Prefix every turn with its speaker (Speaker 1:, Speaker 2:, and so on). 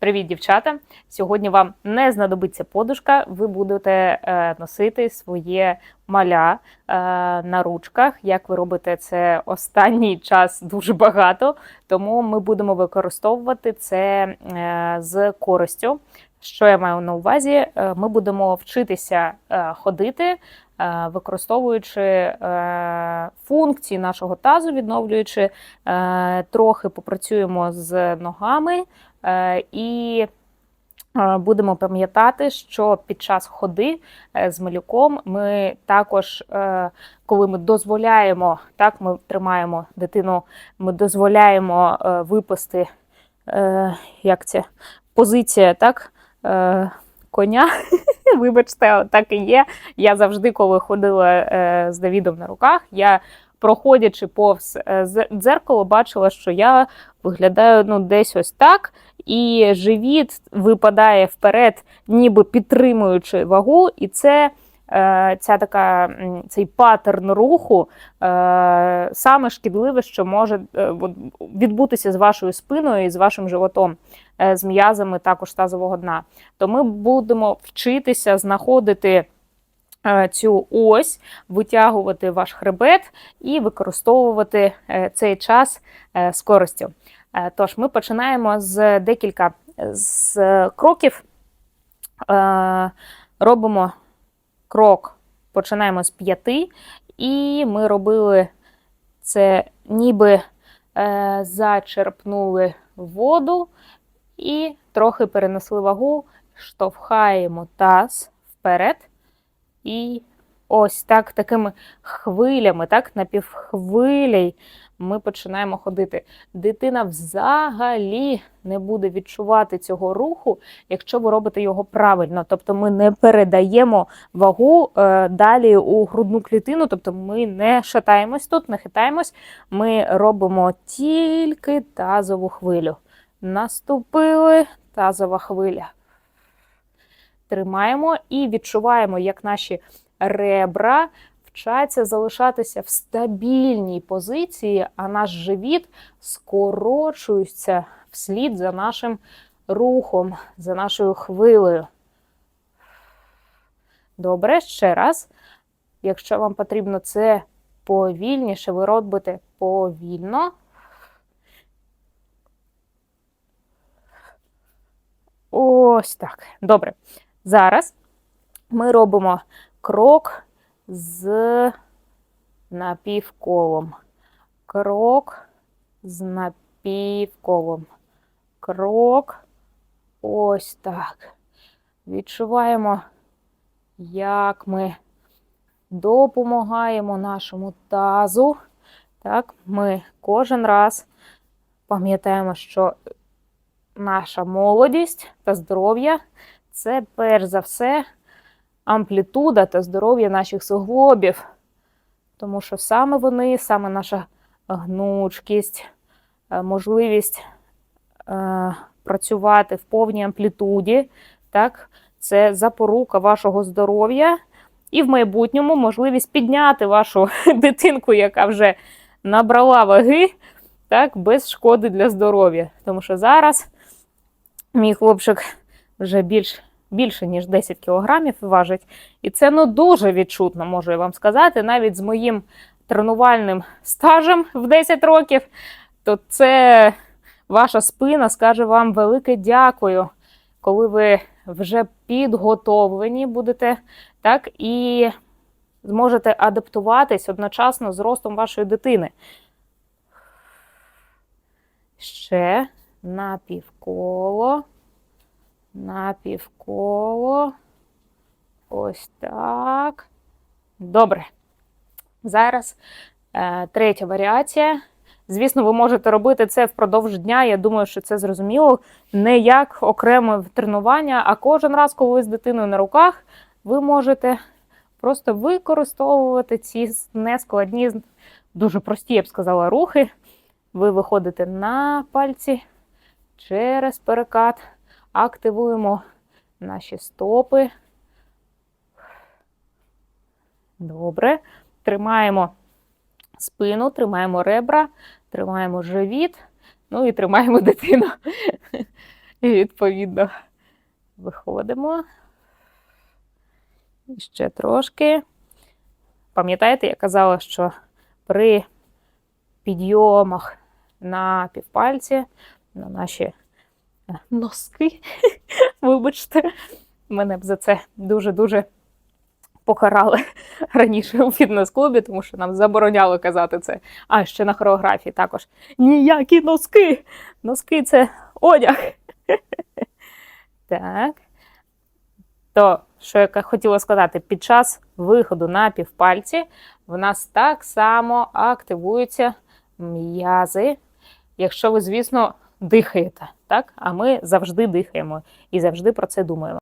Speaker 1: Привіт, дівчата! Сьогодні вам не знадобиться подушка, ви будете е, носити своє маля е, на ручках. Як ви робите це останній час дуже багато, тому ми будемо використовувати це е, з користю. Що я маю на увазі? Ми будемо вчитися ходити, використовуючи е, функції нашого тазу, відновлюючи, е, трохи попрацюємо з ногами. Е, І е, будемо пам'ятати, що під час ходи е, з малюком ми також, е, коли ми дозволяємо, так, ми тримаємо дитину, ми дозволяємо е, випасти, е, як це, позиція, так, е, коня. Вибачте, так і є. Я завжди, коли ходила е, з Давідом на руках, я проходячи повз е, дзеркало, бачила, що я виглядаю ну, десь ось так, і живіт випадає вперед, ніби підтримуючи вагу, і це. Е, Ця така, цей паттерн руху е, саме шкідливе, що може е, відбутися з вашою спиною і з вашим животом, з м'язами також тазового дна. То ми будемо вчитися знаходити цю ось, витягувати ваш хребет і використовувати цей час з користю. Тож ми починаємо з декілька з кроків. Робимо крок, починаємо з п'яти, і ми робили це ніби е, зачерпнули воду і трохи перенесли вагу, штовхаємо таз вперед. І ось так, такими хвилями, так, напівхвилей ми починаємо ходити. Дитина взагалі не буде відчувати цього руху, якщо ви робите його правильно. Тобто ми не передаємо вагу е, далі у грудну клітину, тобто ми не шатаємось тут, не хитаємось, ми робимо тільки тазову хвилю. Наступили тазова хвиля. Тримаємо і відчуваємо, як наші ребра вчаться залишатися в стабільній позиції, а наш живіт скорочується вслід за нашим рухом, за нашою хвилею. Добре, ще раз. Якщо вам потрібно це повільніше, ви робите повільно. Ось так. Добре. Зараз ми робимо крок з напівколом. Крок з напівколом. Крок. Ось так. Відчуваємо, як ми допомагаємо нашому тазу. Так, ми кожен раз пам'ятаємо, що наша молодість та здоров'я це перш за все амплітуда та здоров'я наших суглобів. Тому що саме вони, саме наша гнучкість, е, можливість е, працювати в повній амплітуді, так, це запорука вашого здоров'я і в майбутньому можливість підняти вашу дитинку, яка вже набрала ваги, так, без шкоди для здоров'я. Тому що зараз мій хлопчик вже більш, більше, ніж 10 кілограмів важить. І це ну, дуже відчутно, можу я вам сказати, навіть з моїм тренувальним стажем в 10 років, то це ваша спина скаже вам велике дякую, коли ви вже підготовлені будете, так, і зможете адаптуватись одночасно з ростом вашої дитини. Ще напівколо, напівколо. Ось так. Добре. Зараз е, третя варіація. Звісно, ви можете робити це впродовж дня. Я думаю, що це зрозуміло. Не як окреме тренування, а кожен раз, коли ви з дитиною на руках, ви можете просто використовувати ці нескладні, дуже прості, я б сказала, рухи. Ви виходите на пальці через перекат, активуємо наші стопи. Добре. Тримаємо спину, тримаємо ребра, тримаємо живіт, ну і тримаємо дитину. І відповідно виходимо. І ще трошки. Пам'ятаєте, я казала, що при підйомах на півпальці, на наші носки, вибачте, мене б за це дуже-дуже покарали раніше у фітнес-клубі, тому що нам забороняли казати це. А ще на хореографії також. Ніякі носки! Носки це одяг. Так. То, що я хотіла сказати, під час виходу на півпальці в нас так само активуються м'язи, якщо ви, звісно, дихаєте. Так? А ми завжди дихаємо і завжди про це думаємо.